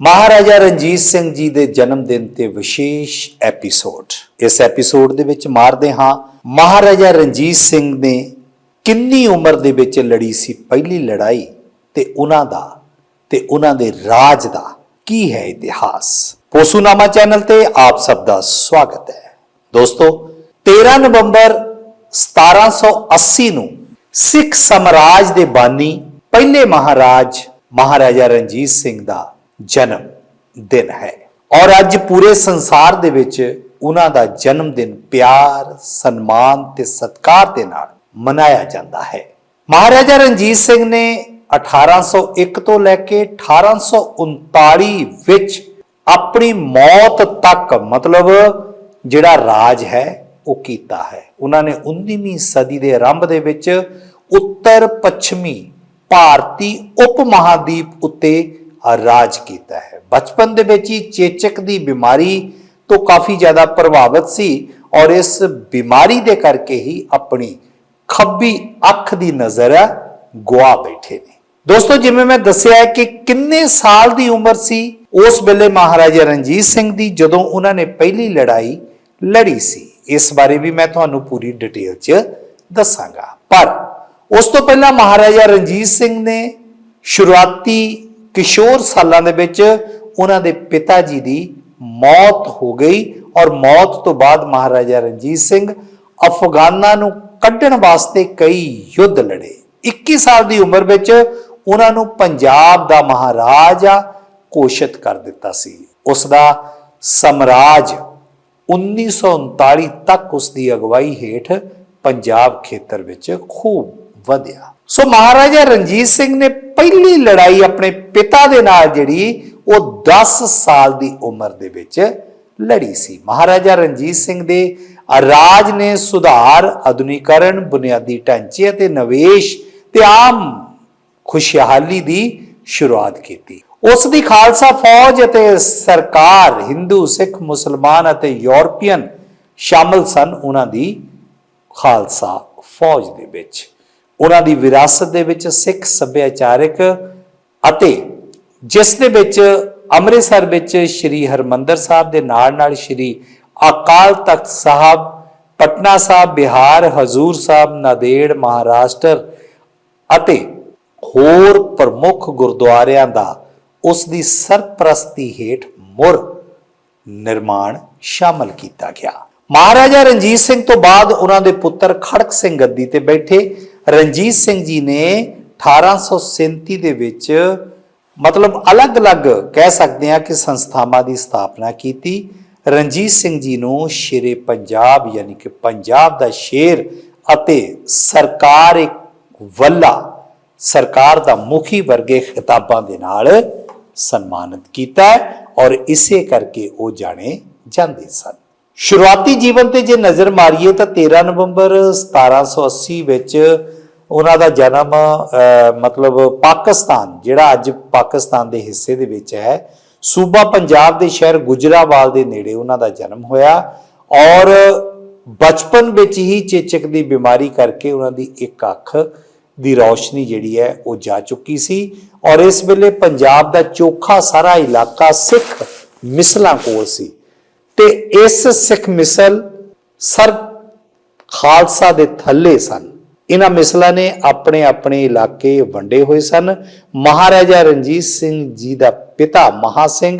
ਮਹਾਰਾਜਾ ਰਣਜੀਤ ਸਿੰਘ ਜੀ ਦੇ ਜਨਮ ਦਿਨ ਤੇ ਵਿਸ਼ੇਸ਼ ਐਪੀਸੋਡ। ਇਸ ਐਪੀਸੋਡ ਦੇ ਵਿੱਚ ਮਾਰਦੇ ਹਾਂ, ਮਹਾਰਾਜਾ ਰਣਜੀਤ ਸਿੰਘ ਨੇ ਕਿੰਨੀ ਉਮਰ ਦੇ ਵਿੱਚ ਲੜੀ ਸੀ ਪਹਿਲੀ ਲੜਾਈ ਤੇ ਉਹਨਾਂ ਦਾ ਤੇ ਉਹਨਾਂ ਦੇ ਰਾਜ ਦਾ ਕੀ ਹੈ ਇਤਿਹਾਸ? ਪੋਸੂਨਾਮਾ ਚੈਨਲ ਤੇ ਆਪ ਸਭ ਦਾ ਸਵਾਗਤ ਹੈ। ਦੋਸਤੋ 13 ਨਵੰਬਰ 1780 ਨੂੰ ਸਿੱਖ ਸਮਰਾਜ ਦੇ ਬਾਨੀ ਪਹਿਲੇ ਮਹਾਰਾਜ ਮਹਾਰਾਜਾ ਰਣਜੀਤ ਸਿੰਘ ਦਾ ਜਨਮ ਦਿਨ ਹੈ। ਔਰ ਅੱਜ ਪੂਰੇ ਸੰਸਾਰ ਦੇ ਵਿੱਚ ਉਹਨਾਂ ਦਾ ਜਨਮ ਦਿਨ ਪਿਆਰ, ਸਨਮਾਨ ਤੇ ਸਤਿਕਾਰ ਦੇ ਨਾਲ ਮਨਾਇਆ ਜਾਂਦਾ ਹੈ। ਮਹਾਰਾਜਾ ਰਣਜੀਤ ਸਿੰਘ ਨੇ 1801 ਤੋਂ ਲੈ ਕੇ 1839 ਵਿੱਚ ਆਪਣੀ ਮੌਤ ਤੱਕ ਮਤਲਬ ਜਿਹੜਾ ਰਾਜ ਹੈ ਉਹ ਕੀਤਾ ਹੈ। ਉਹਨਾਂ ਨੇ 19ਵੀਂ ਸਦੀ ਦੇ ਆਰੰਭ ਦੇ ਵਿੱਚ ਉੱਤਰ ਪੱਛਮੀ ਭਾਰਤੀ ਉਪ ਮਹਾਦੀਪ ਉੱਤੇ ਰਾਜ ਕੀਤਾ ਹੈ। ਬਚਪਨ ਦੇ ਵਿੱਚ ਹੀ ਚੇਚਕ ਦੀ ਬਿਮਾਰੀ ਤੋਂ ਕਾਫੀ ਜ਼ਿਆਦਾ ਪ੍ਰਭਾਵਿਤ ਸੀ ਔਰ ਇਸ ਬਿਮਾਰੀ ਦੇ ਕਰਕੇ ਹੀ ਆਪਣੀ ਖੱਬੀ ਅੱਖ ਦੀ ਨਜ਼ਰ ਗਵਾ ਬੈਠੇ ਨੇ। ਦੋਸਤੋ, ਜਿਵੇਂ ਮੈਂ ਦੱਸਿਆ ਹੈ ਕਿ ਕਿੰਨੇ ਸਾਲ ਦੀ ਉਮਰ ਸੀ, ਉਸ ਵੇਲੇ ਮਹਾਰਾਜਾ ਰਣਜੀਤ ਸਿੰਘ ਦੀ ਜਦੋਂ ਉਹਨਾਂ ਨੇ ਪਹਿਲੀ ਲੜਾਈ ਲੜੀ ਸੀ। ਇਸ ਬਾਰੇ ਵੀ ਮੈਂ ਤੁਹਾਨੂੰ ਪੂਰੀ ਡਿਟੇਲ 'ਚ ਦੱਸਾਂਗਾ। ਪਰ ਉਸ ਤੋਂ ਪਹਿਲਾਂ ਮਹਾਰਾਜਾ ਰਣਜੀਤ ਸਿੰਘ ਨੇ ਸ਼ੁਰੂਆਤੀ ਕਿਸ਼ੋਰ ਸਾਲਾਂ ਦੇ ਵਿੱਚ ਉਹਨਾਂ ਦੇ ਪਿਤਾ ਜੀ ਦੀ ਮੌਤ ਹੋ ਗਈ ਔਰ ਮੌਤ ਤੋਂ ਬਾਅਦ ਮਹਾਰਾਜਾ ਰਣਜੀਤ ਸਿੰਘ ਅਫਗਾਨਾਂ ਨੂੰ ਕੱਢਣ ਵਾਸਤੇ ਕਈ ਯੁੱਧ ਲੜੇ। 21 ਸਾਲ ਦੀ ਉਮਰ ਵਿੱਚ ਉਹਨਾਂ ਨੂੰ ਪੰਜਾਬ ਦਾ ਮਹਾਰਾਜਾ ਘੋਸ਼ਿਤ ਕਰ ਦਿੱਤਾ ਸੀ। ਉਸ ਦਾ ਸਮਰਾਜ 1939 ਤੱਕ ਉਸ ਦੀ ਅਗਵਾਈ ਹੇਠ ਪੰਜਾਬ ਖੇਤਰ ਵਿੱਚ ਖੂਬ ਵਧਿਆ। ਸੋ ਮਹਾਰਾਜਾ ਰਣਜੀਤ ਸਿੰਘ ਨੇ ਪਹਿਲੀ ਲੜਾਈ ਆਪਣੇ ਪਿਤਾ ਦੇ ਨਾਲ ਜਿਹੜੀ, ਉਹ 10 ਸਾਲ ਦੀ ਉਮਰ ਦੇ ਵਿੱਚ ਲੜੀ ਸੀ। ਮਹਾਰਾਜਾ ਰਣਜੀਤ ਸਿੰਘ ਦੇ ਰਾਜ ਨੇ ਸੁਧਾਰ, ਆਧੁਨਿਕਰਨ, ਬੁਨਿਆਦੀ ਢਾਂਚੇ ਅਤੇ ਨਿਵੇਸ਼ ਤੇ ਆਮ ਖੁਸ਼ਹਾਲੀ ਦੀ ਸ਼ੁਰੂਆਤ ਕੀਤੀ। ਉਸ ਦੀ ਖਾਲਸਾ ਫੌਜ ਅਤੇ ਸਰਕਾਰ ਹਿੰਦੂ, ਸਿੱਖ, ਮੁਸਲਮਾਨ ਅਤੇ ਯੂਰਪੀਅਨ ਸ਼ਾਮਲ ਸਨ ਉਹਨਾਂ ਦੀ ਖਾਲਸਾ ਫੌਜ ਦੇ ਵਿੱਚ। ਉਹਨਾਂ ਦੀ ਵਿਰਾਸਤ ਦੇ ਵਿੱਚ ਸਿੱਖ ਸੱਭਿਆਚਾਰਕ ਅਤੇ ਜਿਸ ਦੇ ਵਿੱਚ ਅੰਮ੍ਰਿਤਸਰ ਵਿੱਚ ਸ੍ਰੀ ਹਰਮੰਦਰ ਸਾਹਿਬ ਦੇ ਨਾਲ ਨਾਲ ਸ੍ਰੀ ਅਕਾਲ ਤਖਤ ਸਾਹਿਬ, ਪਟਨਾ ਸਾਹਿਬ, ਬਿਹਾਰ, ਹਜ਼ੂਰ ਸਾਹਿਬ, ਨਾਦੇੜ, ਮਹਾਰਾਸ਼ਟਰ ਅਤੇ ਹੋਰ ਪ੍ਰਮੁੱਖ ਗੁਰਦੁਆਰਿਆਂ ਦਾ ਉਸ ਦੀ ਸਰਪ੍ਰਸਤੀ ਹੇਠ ਮੁਰ ਨਿਰਮਾਣ ਸ਼ਾਮਲ ਕੀਤਾ ਗਿਆ। ਮਹਾਰਾਜਾ ਰਣਜੀਤ ਸਿੰਘ ਤੋਂ ਬਾਅਦ ਉਹਨਾਂ ਦੇ ਪੁੱਤਰ ਖੜਕ ਸਿੰਘ ਗੱਦੀ ਤੇ ਬੈਠੇ। ਰਣਜੀਤ ਸਿੰਘ ਜੀ ਨੇ 1837 ਦੇ ਵਿੱਚ ਮਤਲਬ ਅਲੱਗ-ਅਲੱਗ ਕਹਿ ਸਕਦੇ ਹਾਂ ਕਿ ਸੰਸਥਾਵਾਂ ਦੀ ਸਥਾਪਨਾ ਕੀਤੀ। ਰਣਜੀਤ ਸਿੰਘ ਜੀ ਨੂੰ ਸ਼ੇਰੇ ਪੰਜਾਬ ਯਾਨੀ ਕਿ ਪੰਜਾਬ ਦਾ ਸ਼ੇਰ ਅਤੇ ਸਰਕਾਰ ਇੱਕ ਵੱਲਾ, ਸਰਕਾਰ ਦਾ ਮੁਖੀ ਵਰਗੇ ਖਿਤਾਬਾਂ ਦੇ ਨਾਲ ਸਨਮਾਨਿਤ ਕੀਤਾ ਔਰ ਇਸੇ ਕਰਕੇ ਉਹ ਜਾਣੇ ਜਾਂਦੇ ਸਨ। ਸ਼ੁਰੂਆਤੀ ਜੀਵਨ ਤੇ ਜੇ ਨਜ਼ਰ ਮਾਰੀਏ ਤਾਂ 13 ਨਵੰਬਰ 1780 ਵਿੱਚ ਉਹਨਾਂ ਦਾ ਜਨਮ ਮਤਲਬ ਪਾਕਿਸਤਾਨ, ਜਿਹੜਾ ਅੱਜ ਪਾਕਿਸਤਾਨ ਦੇ ਹਿੱਸੇ ਦੇ ਵਿੱਚ ਹੈ। ਸੂਬਾ ਪੰਜਾਬ ਦੇ ਸ਼ਹਿਰ ਗੁਜਰਾਵਾਲ ਦੇ ਨੇੜੇ ਉਹਨਾਂ ਦਾ ਜਨਮ ਹੋਇਆ ਔਰ ਬਚਪਨ ਵਿੱਚ ਹੀ ਚੇਚਕ ਦੀ ਬਿਮਾਰੀ ਕਰਕੇ ਉਹਨਾਂ ਦੀ ਇੱਕ ਅੱਖ ਦੀ ਰੌਸ਼ਨੀ ਜਿਹੜੀ ਹੈ ਉਹ ਜਾ ਚੁੱਕੀ ਸੀ ਔਰ ਇਸ ਵੇਲੇ ਪੰਜਾਬ ਦਾ ਚੋਖਾ ਸਾਰਾ ਇਲਾਕਾ ਸਿੱਖ ਮਿਸਲਾਂ ਕੋਲ ਸੀ। ਤੇ ਇਸ ਸਿੱਖ ਮਿਸਲ ਸਰ ਖਾਲਸਾ ਦੇ ਥੱਲੇ ਸਨ। ਇਹਨਾਂ ਮਿਸਲਾਂ ਨੇ ਆਪਣੇ ਆਪਣੇ ਇਲਾਕੇ ਵੰਡੇ ਹੋਏ ਸਨ। ਮਹਾਰਾਜਾ ਰਣਜੀਤ ਸਿੰਘ ਜੀ ਦਾ ਪਿਤਾ ਮਹਾ ਸਿੰਘ,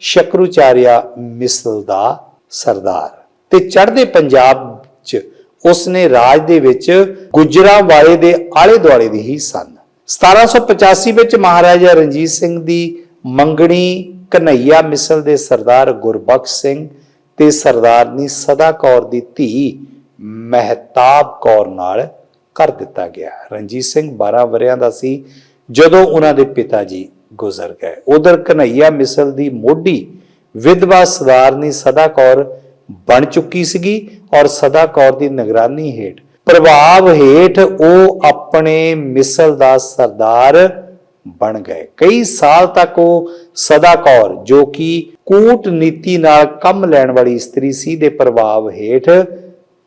ਸ਼ਕਰੂਚਾਰਿਆ ਮਿਸਲ ਦਾ ਸਰਦਾਰ। ਤੇ ਚੜ੍ਹਦੇ ਪੰਜਾਬ 'ਚ ਉਸਨੇ ਰਾਜ ਦੇ ਵਿੱਚ ਗੁਜਰਾਂਵਾਲੇ ਦੇ ਆਲੇ ਦੁਆਲੇ ਦੀ ਹੀ ਸਨ। 1785 ਵਿੱਚ ਮਹਾਰਾਜਾ ਰਣਜੀਤ ਸਿੰਘ ਦੀ ਮੰਗਣੀ ਕਨਈਆ ਮਿਸਲ ਦੇ ਸਰਦਾਰ ਗੁਰਬਖਸ਼ ਸਿੰਘ ਤੇ ਸਰਦਾਰਨੀ ਸਦਾ ਕੌਰ ਦੀ ਧੀ ਮਹਿਤਾਬ ਕੌਰ ਨਾਲ ਕਰ ਦਿੱਤਾ ਗਿਆ। ਰਣਜੀਤ ਸਿੰਘ 12 ਵਰਿਆਂ ਦਾ ਸੀ, ਜਦੋਂ ਉਹਨਾਂ ਦੇ ਪਿਤਾ ਜੀ ਗੁਜ਼ਰ ਗਏ। ਉਧਰ ਕਨਈਆ ਮਿਸਲ ਦੀ ਮੋਢੀ ਵਿਧਵਾ ਸਦਾਰਨੀ ਸਦਾ ਕੌਰ ਬਣ ਚੁੱਕੀ ਸੀਗੀ ਔਰ ਸਦਾ ਕੌਰ ਦੀ ਨਿਗਰਾਨੀ ਹੇਠ। ਪ੍ਰਭਾਵ ਹੇਠ ਉਹ ਆਪਣੇ ਮਿਸਲ ਦਾ ਸਰਦਾਰ ਬਣ ਗਏ। ਕਈ ਸਾਲ ਤੱਕ ਉਹ ਸਦਾ ਕੌਰ, ਜੋ ਕਿ ਕੂਟਨੀਤੀ ਨਾਲ ਕੰਮ ਲੈਣ ਵਾਲੀ ਇਸਤਰੀ ਸੀ, ਦੇ ਪ੍ਰਭਾਵ ਹੇਠ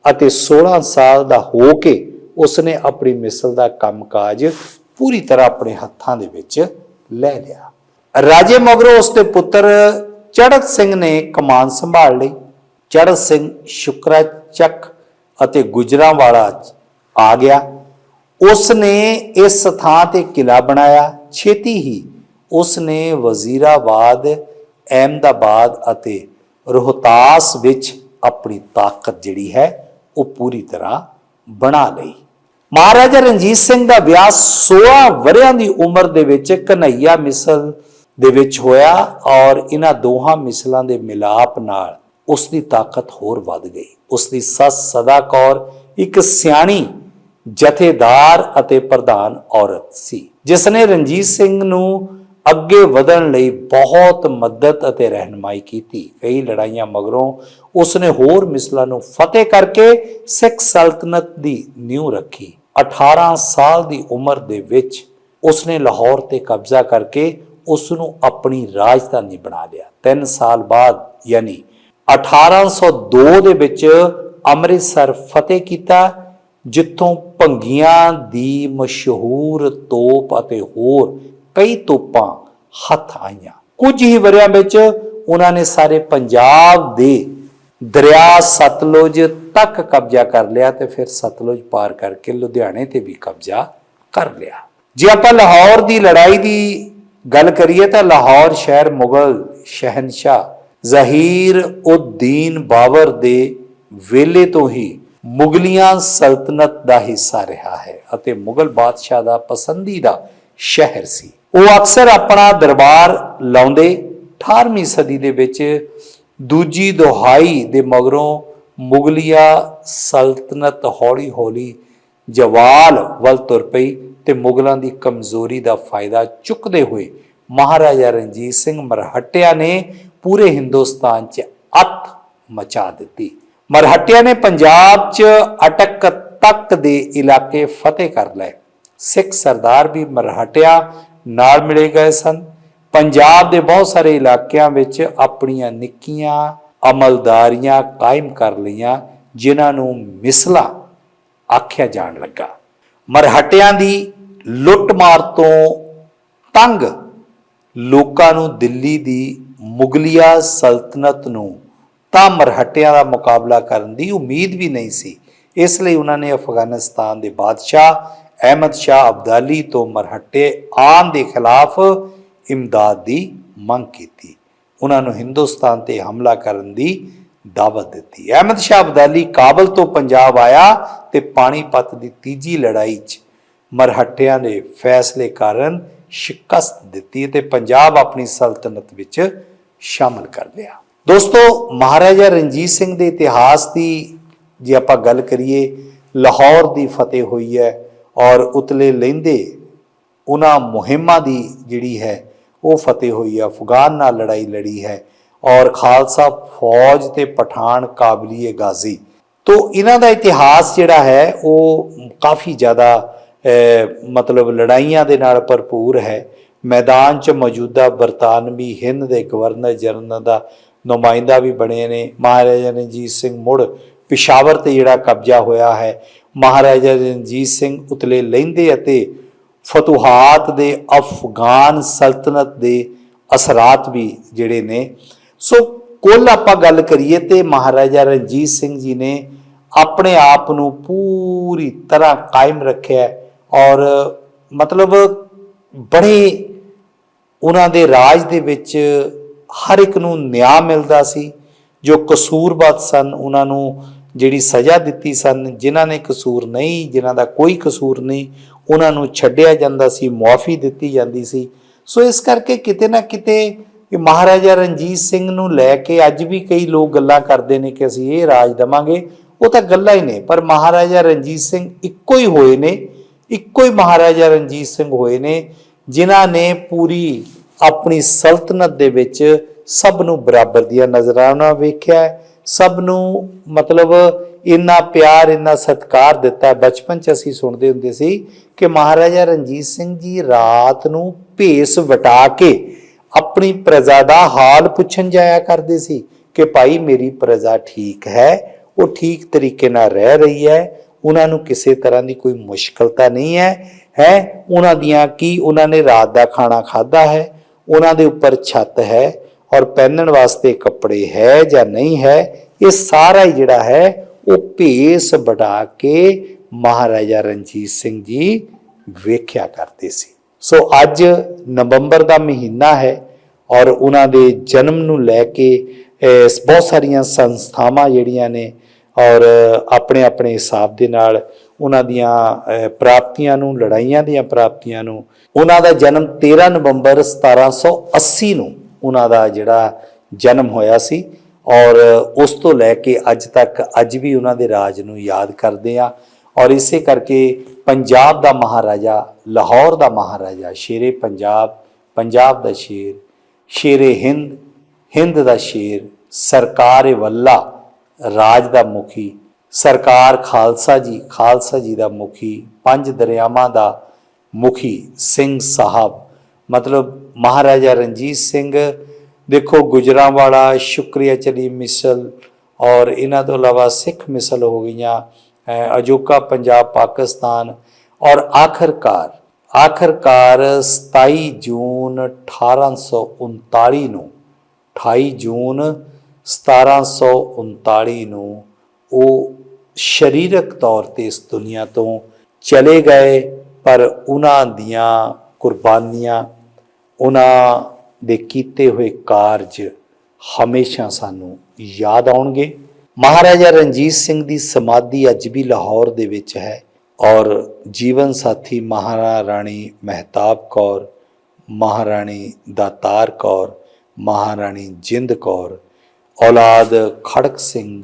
ਅਤੇ 16 ਸਾਲ ਦਾ ਹੋ ਕੇ ਉਸਨੇ ਆਪਣੀ ਮਿਸਲ ਦਾ ਕੰਮਕਾਜ ਪੂਰੀ ਤਰ੍ਹਾਂ ਆਪਣੇ ਹੱਥਾਂ ਦੇ ਵਿੱਚ ਲੈ ਲਿਆ। ਰਾਜੇ ਮਗਰੋਂ ਉਸ ਦੇ ਪੁੱਤਰ ਚੜਤ ਸਿੰਘ ਨੇ ਕਮਾਨ ਸੰਭਾਲ ਲਈ। ਚੜਤ ਸਿੰਘ ਸ਼ੁਕਰਾਚਕ ਅਤੇ ਗੁਜਰਾਂਵਾਲਾ ਆ ਗਿਆ। ਉਸ ਨੇ ਇਸ ਥਾਂ ਤੇ ਕਿਲਾ ਬਣਾਇਆ। ਛੇਤੀ ਹੀ ਉਸ ਨੇ ਵਜ਼ੀਰਾਬਾਦ, ਅਹਿਮਦਾਬਾਦ ਅਤੇ ਰੋਹਤਾਸ ਵਿੱਚ ਆਪਣੀ ਤਾਕਤ ਜਿਹੜੀ ਹੈ ਉਹ ਪੂਰੀ ਤਰ੍ਹਾਂ ਬਣਾ ਲਈ। ਮਹਾਰਾਜਾ ਰਣਜੀਤ ਸਿੰਘ ਦਾ ਵਿਆਹ 16 ਵਰਿਆਂ ਦੀ ਉਮਰ ਦੇ ਵਿੱਚ ਕਨਈਆ ਮਿਸਲ ਦੇ ਵਿੱਚ ਹੋਇਆ ਔਰ ਇਹਨਾਂ ਦੋਹਾਂ ਮਿਸਲਾਂ ਦੇ ਮਿਲਾਪ ਨਾਲ ਉਸ ਦੀ ਤਾਕਤ ਹੋਰ ਵੱਧ ਗਈ। ਉਸ ਦੀ ਸੱਸ ਸਦਾ ਕੌਰ ਇੱਕ ਸਿਆਣੀ, ਜਥੇਦਾਰ ਅਤੇ ਪ੍ਰਧਾਨ ਔਰਤ ਸੀ ਜਿਸ ਨੇ ਰਣਜੀਤ ਸਿੰਘ ਨੂੰ ਅੱਗੇ ਵਧਣ ਲਈ ਬਹੁਤ ਮਦਦ ਅਤੇ ਰਹਿਨਮਾਈ ਕੀਤੀ। ਕਈ ਲੜਾਈਆਂ ਮਗਰੋਂ ਉਸ ਨੇ ਹੋਰ ਮਿਸਲਾਂ ਨੂੰ ਫਤਿਹ ਕਰਕੇ ਸਿੱਖ ਸਲਤਨਤ ਦੀ ਨੀਂਹ ਰੱਖੀ। 18 ਸਾਲ ਦੀ ਉਮਰ ਦੇ ਵਿੱਚ ਉਸਨੇ ਲਾਹੌਰ ਤੇ ਕਬਜ਼ਾ ਕਰਕੇ ਉਸ ਨੂੰ ਆਪਣੀ ਰਾਜਧਾਨੀ ਬਣਾ ਲਿਆ। 3 ਸਾਲ ਬਾਅਦ ਯਾਨੀ 1802 ਦੇ ਵਿੱਚ ਅੰਮ੍ਰਿਤਸਰ ਫਤਿਹ ਕੀਤਾ, ਜਿੱਥੋਂ ਭੰਗੀਆਂ ਦੀ ਮਸ਼ਹੂਰ ਤੋਪ ਅਤੇ ਹੋਰ ਕਈ ਤੋਪਾਂ ਹੱਥ ਆਈਆਂ। ਕੁਝ ਹੀ ਵਰਿਆਂ ਵਿੱਚ ਉਹਨਾਂ ਨੇ ਸਾਰੇ ਪੰਜਾਬ ਦੇ ਦਰਿਆ ਸਤਲੁਜ ਤੱਕ ਕਬਜ਼ਾ ਕਰ ਲਿਆ ਤੇ ਫਿਰ ਸਤਲੁਜ ਪਾਰ ਕਰਕੇ ਲੁਧਿਆਣੇ ਤੇ ਵੀ ਕਬਜ਼ਾ ਕਰ ਲਿਆ। ਜੇ ਆਪਾਂ ਲਾਹੌਰ ਦੀ ਲੜਾਈ ਦੀ ਗੱਲ ਕਰੀਏ ਤਾਂ ਲਾਹੌਰ ਸ਼ਹਿਰ ਮੁਗਲ ਸ਼ਹਿਨशाह ਜ਼ਹੀਰ ਉਦ-ਦੀਨ ਬਾਬਰ ਦੇ ਵੇਲੇ ਤੋਂ ਹੀ ਮੁਗਲੀਆਂ ਸਲਤਨਤ ਦਾ ਹਿੱਸਾ ਰਿਹਾ ਹੈ ਅਤੇ ਮੁਗਲ ਬਾਦਸ਼ਾਹ ਦਾ ਪਸੰਦੀਦਾ ਸ਼ਹਿਰ ਸੀ। ਉਹ ਅਕਸਰ ਆਪਣਾ ਦਰਬਾਰ ਲਾਉਂਦੇ 18ਵੀਂ ਸਦੀ ਦੇ ਵਿੱਚ ਦੂਜੀ ਦੁਹਾਈ ਦੇ ਮਗਰੋਂ ਮੁਗਲੀਆ ਸਲਤਨਤ ਹੌਲੀ-ਹੌਲੀ ਜਵਾਲ ਵੱਲ ਤੁਰ ਪਈ ਤੇ ਮੁਗਲਾਂ ਦੀ ਕਮਜ਼ੋਰੀ ਦਾ ਫਾਇਦਾ ਚੁੱਕਦੇ ਹੋਏ ਮਹਾਰਾਜਾ ਰਣਜੀਤ ਸਿੰਘ ਮਰਹੱਟਿਆ ਨੇ ਪੂਰੇ ਹਿੰਦੁਸਤਾਨ 'ਚ ਅੱਤ ਮਚਾ ਦਿੱਤੀ। ਮਰਹੱਟਿਆ ਨੇ ਪੰਜਾਬ 'ਚ ਅਟਕ ਤੱਕ ਦੇ ਇਲਾਕੇ ਫਤਿਹ ਕਰ ਲਏ। ਸਿੱਖ ਸਰਦਾਰ ਵੀ ਮਰਹੱਟਿਆ ਨਾਲ ਮਿਲੇ ਗਏ ਸਨ। ਪੰਜਾਬ ਦੇ ਬਹੁਤ ਸਾਰੇ ਇਲਾਕਿਆਂ ਵਿੱਚ ਆਪਣੀਆਂ ਨਿੱਕੀਆਂ ਅਮਲਦਾਰੀਆਂ ਕਾਇਮ ਕਰ ਲਈਆਂ, ਜਿਨ੍ਹਾਂ ਨੂੰ ਮਿਸਲਾ ਆਖਿਆ ਜਾਣ ਲੱਗਾ। ਮਰਹਟਿਆਂ ਦੀ ਲੁੱਟਮਾਰ ਤੋਂ ਤੰਗ ਲੋਕਾਂ ਨੂੰ ਦਿੱਲੀ ਦੀ ਮੁਗਲੀਆ ਸਲਤਨਤ ਨੂੰ ਤਾਂ ਮਰਹਟਿਆਂ ਦਾ ਮੁਕਾਬਲਾ ਕਰਨ ਦੀ ਉਮੀਦ ਵੀ ਨਹੀਂ ਸੀ। ਇਸ ਲਈ ਉਹਨਾਂ ਨੇ ਅਫਗਾਨਿਸਤਾਨ ਦੇ ਬਾਦਸ਼ਾਹ ਅਹਿਮਦ ਸ਼ਾਹ ਅਬਦਾਲੀ ਤੋਂ ਮਰਹਟੇ ਆਨ ਦੇ ਖਿਲਾਫ ਇਮਦਾਦ ਦੀ ਮੰਗ ਕੀਤੀ। ਉਹਨਾਂ ਨੂੰ ਹਿੰਦੁਸਤਾਨ ਤੇ ਹਮਲਾ ਕਰਨ ਦੀ ਦਾਵਤ ਦਿੱਤੀ। ਅਹਿਮਦ ਸ਼ਾਹ ਅਬਦਾਲੀ ਕਾਬਲ ਤੋਂ ਪੰਜਾਬ ਆਇਆ ਤੇ ਪਾਣੀਪਤ ਦੀ ਤੀਜੀ ਲੜਾਈ 'ਚ ਮਰਹੱਟਿਆਂ ਦੇ ਫੈਸਲੇ ਕਾਰਨ ਸ਼ਿਕਸਤ ਦਿੱਤੀ ਤੇ ਪੰਜਾਬ ਆਪਣੀ ਸਲਤਨਤ ਵਿੱਚ ਸ਼ਾਮਲ ਕਰ ਲਿਆ। ਦੋਸਤੋ, ਮਹਾਰਾਜਾ ਰਣਜੀਤ ਸਿੰਘ ਦੇ ਇਤਿਹਾਸ ਦੀ ਜੇ ਆਪਾਂ ਗੱਲ ਕਰੀਏ, ਲਾਹੌਰ ਦੀ ਫਤਿਹ ਹੋਈ ਹੈ ਔਰ ਉਤਲੇ ਲੈਂਦੇ ਉਹਨਾਂ ਮੁਹਿੰਮਾਂ ਦੀ ਜਿਹੜੀ ਹੈ ਉਹ ਫਤਿਹ ਹੋਈ ਹੈ ਅਫਗਾਨ ਨਾਲ ਲੜਾਈ ਲੜੀ ਹੈ ਔਰ ਖਾਲਸਾ ਫੌਜ ਤੇ ਪਠਾਨ ਕਾਬਲੀਏ ਗਾਜ਼ੀ। ਤੋਂ ਇਹਨਾਂ ਦਾ ਇਤਿਹਾਸ ਜਿਹੜਾ ਹੈ, ਉਹ ਕਾਫੀ ਜ਼ਿਆਦਾ ਮਤਲਬ ਲੜਾਈਆਂ ਦੇ ਨਾਲ ਭਰਪੂਰ ਹੈ। ਮੈਦਾਨ 'ਚ ਮੌਜੂਦਾ ਬਰਤਾਨਵੀ ਹਿੰਦ ਦੇ ਗਵਰਨਰ ਜਨਰਲ ਦਾ ਨੁਮਾਇੰਦਾ ਵੀ ਬਣੇ ਨੇ। ਮਹਾਰਾਜਾ ਰਣਜੀਤ ਸਿੰਘ ਮੁੜ ਪਿਸ਼ਾਵਰ ਤੇ ਜਿਹੜਾ ਕਬਜ਼ਾ ਹੋਇਆ ਹੈ, ਮਹਾਰਾਜਾ ਰਣਜੀਤ ਸਿੰਘ ਉਤਲੇ ਲਹਿੰਦੇ ਅਤੇ ਫਤੂਹਾਤ ਦੇ, ਅਫਗਾਨ ਸਲਤਨਤ ਦੇ ਅਸਰਾਤ ਵੀ ਜਿਹੜੇ ਨੇ। ਸੋ ਕੁੱਲ ਆਪਾਂ ਗੱਲ ਕਰੀਏ ਤੇ ਮਹਾਰਾਜਾ ਰਣਜੀਤ ਸਿੰਘ ਜੀ ਨੇ ਆਪਣੇ ਆਪ ਨੂੰ ਪੂਰੀ ਤਰ੍ਹਾਂ ਕਾਇਮ ਰੱਖਿਆ ਔਰ ਮਤਲਬ ਬੜੇ ਉਹਨਾਂ ਦੇ ਰਾਜ ਦੇ ਵਿੱਚ ਹਰ ਇੱਕ ਨੂੰ ਨਿਆਂ ਮਿਲਦਾ ਸੀ, ਜੋ ਕਸੂਰਬਾਦ ਸਨ, ਉਹਨਾਂ ਨੂੰ ਜਿਹੜੀ ਸਜ਼ਾ ਦਿੱਤੀ ਸਨ, ਜਿਨ੍ਹਾਂ ਨੇ ਕਸੂਰ ਨਹੀਂ, ਜਿਨ੍ਹਾਂ ਦਾ ਕੋਈ ਕਸੂਰ ਨਹੀਂ ਉਹਨਾਂ ਨੂੰ ਛੱਡਿਆ ਜਾਂਦਾ ਸੀ, ਮੁਆਫੀ ਦਿੱਤੀ ਜਾਂਦੀ ਸੀ। ਸੋ ਇਸ ਕਰਕੇ ਕਿਤੇ ਨਾ ਕਿਤੇ ਇਹ ਮਹਾਰਾਜਾ ਰਣਜੀਤ ਸਿੰਘ ਨੂੰ ਲੈ ਕੇ ਅੱਜ ਵੀ ਕਈ ਲੋਕ ਗੱਲਾਂ ਕਰਦੇ ਨੇ ਕਿ ਅਸੀਂ ਇਹ ਰਾਜ ਦਵਾਂਗੇ। ਉਹ ਤਾਂ ਗੱਲਾਂ ਹੀ ਨੇ, ਪਰ ਮਹਾਰਾਜਾ ਰਣਜੀਤ ਸਿੰਘ ਇੱਕੋ ਹੀ ਹੋਏ ਨੇ, ਇੱਕੋ ਹੀ ਮਹਾਰਾਜਾ ਰਣਜੀਤ ਸਿੰਘ ਹੋਏ ਨੇ, ਜਿਨ੍ਹਾਂ ਨੇ ਪੂਰੀ ਆਪਣੀ ਸਲਤਨਤ ਦੇ ਵਿੱਚ ਸਭ ਨੂੰ ਬਰਾਬਰ ਦੀਆਂ ਨਜ਼ਰਾਂ ਨਾਲ ਵੇਖਿਆ। ਸਭ ਨੂੰ ਮਤਲਬ ਇੰਨਾ ਪਿਆਰ, ਇੰਨਾ ਸਤਿਕਾਰ ਦਿੱਤਾ ਬਚਪਨ ਚ ਅਸੀਂ ਸੁਣਦੇ ਹੁੰਦੇ ਸੀ ਕਿ ਮਹਾਰਾਜਾ ਰਣਜੀਤ ਸਿੰਘ ਜੀ ਰਾਤ ਨੂੰ ਭੇਸ ਵਟਾ ਕੇ ਆਪਣੀ ਪ੍ਰਜਾ ਦਾ ਹਾਲ ਪੁੱਛਣ ਜਾਇਆ ਕਰਦੇ ਸੀ ਕਿ ਭਾਈ ਮੇਰੀ ਪ੍ਰਜਾ ਠੀਕ ਹੈ, ਉਹ ਠੀਕ ਤਰੀਕੇ ਨਾਲ ਰਹਿ ਰਹੀ ਹੈ, ਉਹਨਾਂ ਨੂੰ ਕਿਸੇ ਤਰ੍ਹਾਂ ਦੀ ਕੋਈ ਮੁਸ਼ਕਲ ਤਾਂ ਨਹੀਂ ਹੈ ਹੈ? ਉਹਨਾਂ ਦੀਆਂ ਕੀ, ਉਹਨਾਂ ਨੇ ਰਾਤ ਦਾ ਖਾਣਾ ਖਾਦਾ ਹੈ? ਉਹਨਾਂ ਦੇ ਉੱਪਰ ਛੱਤ ਹੈ ਔਰ ਪਹਿਨਣ ਵਾਸਤੇ ਕੱਪੜੇ ਹੈ ਜਾਂ ਨਹੀਂ ਹੈ? ਇਹ ਸਾਰਾ ਹੀ ਜਿਹੜਾ ਹੈ ਉਹ ਭੇਸ ਵਡਾ ਕੇ ਮਹਾਰਾਜਾ ਰਣਜੀਤ ਸਿੰਘ ਜੀ ਵੇਖਿਆ ਕਰਦੇ ਸੀ। ਸੋ ਅੱਜ ਨਵੰਬਰ ਦਾ ਮਹੀਨਾ ਹੈ ਔਰ ਉਹਨਾਂ ਦੇ ਜਨਮ ਨੂੰ ਲੈ ਕੇ ਬਹੁਤ ਸਾਰੀਆਂ ਸੰਸਥਾਵਾਂ ਜਿਹੜੀਆਂ ਨੇ ਔਰ ਆਪਣੇ ਆਪਣੇ ਹਿਸਾਬ ਦੇ ਨਾਲ ਉਹਨਾਂ ਦੀਆਂ ਪ੍ਰਾਪਤੀਆਂ ਨੂੰ, ਲੜਾਈਆਂ ਦੀਆਂ ਪ੍ਰਾਪਤੀਆਂ ਨੂੰ, ਉਹਨਾਂ ਦਾ ਜਨਮ 13 ਨਵੰਬਰ 1780 ਨੂੰ ਉਹਨਾਂ ਦਾ ਜਿਹੜਾ ਜਨਮ ਹੋਇਆ ਸੀ। ਔਰ ਉਸ ਤੋਂ ਲੈ ਕੇ ਅੱਜ ਤੱਕ ਅੱਜ ਵੀ ਉਹਨਾਂ ਦੇ ਰਾਜ ਨੂੰ ਯਾਦ ਕਰਦੇ ਆ ਔਰ ਇਸੇ ਕਰਕੇ ਪੰਜਾਬ ਦਾ ਮਹਾਰਾਜਾ, ਲਾਹੌਰ ਦਾ ਮਹਾਰਾਜਾ, ਸ਼ੇਰੇ ਪੰਜਾਬ ਪੰਜਾਬ ਦਾ ਸ਼ੇਰ, ਸ਼ੇਰੇ ਹਿੰਦ ਹਿੰਦ ਦਾ ਸ਼ੇਰ, ਸਰਕਾਰ ਵੱਲਾ, ਰਾਜ ਦਾ ਮੁਖੀ, ਸਰਕਾਰ ਖਾਲਸਾ ਜੀ ਖਾਲਸਾ ਜੀ ਦਾ ਮੁਖੀ, ਪੰਜ ਦਰਿਆਵਾਂ ਦਾ ਮੁਖੀ ਸਿੰਘ ਸਾਹਿਬ। ਮਤਲਬ ਮਹਾਰਾਜਾ ਰਣਜੀਤ ਸਿੰਘ ਦੇਖੋ ਗੁਜਰਾਂਵਾਲਾ ਸ਼ੁਕਰੀਆ ਚਲੀ ਮਿਸਲ ਔਰ ਇਹਨਾਂ ਤੋਂ ਇਲਾਵਾ ਸਿੱਖ ਮਿਸਲ ਹੋ ਗਈਆਂ ਅਜੋਕਾ ਪੰਜਾਬ, ਪਾਕਿਸਤਾਨ ਔਰ ਆਖਰਕਾਰ ਆਖਰਕਾਰ 27 ਜੂਨ 1839 ਨੂੰ 28 ਜੂਨ 1739 ਨੂੰ ਉਹ ਸਰੀਰਕ ਤੌਰ ਤੇ ਇਸ ਦੁਨੀਆ ਤੋਂ ਚਲੇ ਗਏ, ਪਰ ਉਹਨਾਂ ਦੀਆਂ ਕੁਰਬਾਨੀਆਂ, ਉਹਨਾਂ ਦੇ ਕੀਤੇ ਹੋਏ ਕਾਰਜ ਹਮੇਸ਼ਾ ਸਾਨੂੰ ਯਾਦ ਆਉਣਗੇ। ਮਹਾਰਾਜਾ ਰਣਜੀਤ ਸਿੰਘ ਦੀ ਸਮਾਧੀ ਅੱਜ ਵੀ ਲਾਹੌਰ ਦੇ ਵਿੱਚ ਹੈ ਔਰ ਜੀਵਨ ਸਾਥੀ ਮਹਾਰਾਣੀ ਮਹਿਤਾਬ ਕੌਰ, ਮਹਾਰਾਣੀ ਦਾਤਾਰ ਕੌਰ, ਮਹਾਰਾਣੀ ਜਿੰਦ ਕੌਰ, ਔਲਾਦ ਖੜਕ ਸਿੰਘ,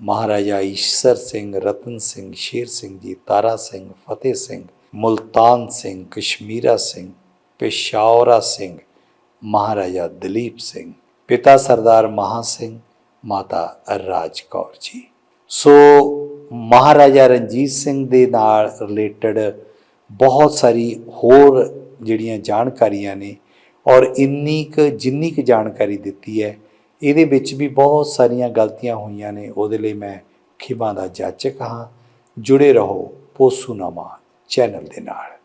ਮਹਾਰਾਜਾ ਈਸ਼ਰ ਸਿੰਘ, ਰਤਨ ਸਿੰਘ, ਸ਼ੇਰ ਸਿੰਘ ਜੀ, ਤਾਰਾ ਸਿੰਘ, ਫਤਿਹ ਸਿੰਘ, ਮੁਲਤਾਨ ਸਿੰਘ, ਕਸ਼ਮੀਰਾ ਸਿੰਘ, ਪੇਸ਼ਾਵਰਾ ਸਿੰਘ ਮਹਾਰਾਜਾ ਦਲੀਪ ਸਿੰਘ, ਪਿਤਾ ਸਰਦਾਰ ਮਹਾ ਸਿੰਘ, ਮਾਤਾ ਰਾਜ ਕੌਰ ਜੀ। ਸੋ ਮਹਾਰਾਜਾ ਰਣਜੀਤ ਸਿੰਘ ਦੇ ਨਾਲ ਰਿਲੇਟਡ ਬਹੁਤ ਸਾਰੀ ਹੋਰ ਜਿਹੜੀਆਂ ਜਾਣਕਾਰੀਆਂ ਨੇ ਔਰ ਇੰਨੀ ਕੁ, ਜਿੰਨੀ ਕੁ ਜਾਣਕਾਰੀ ਦਿੱਤੀ ਹੈ, ਇਹਦੇ ਵਿੱਚ ਵੀ ਬਹੁਤ ਸਾਰੀਆਂ ਗਲਤੀਆਂ ਹੋਈਆਂ ਨੇ, ਉਹਦੇ ਲਈ ਮੈਂ ਖਿਮਾ ਦਾ ਜਾਚਕ ਹਾਂ। ਜੁੜੇ ਰਹੋ ਪੋਸੂਨਾਮਾ ਚੈਨਲ ਦੇ ਨਾਲ।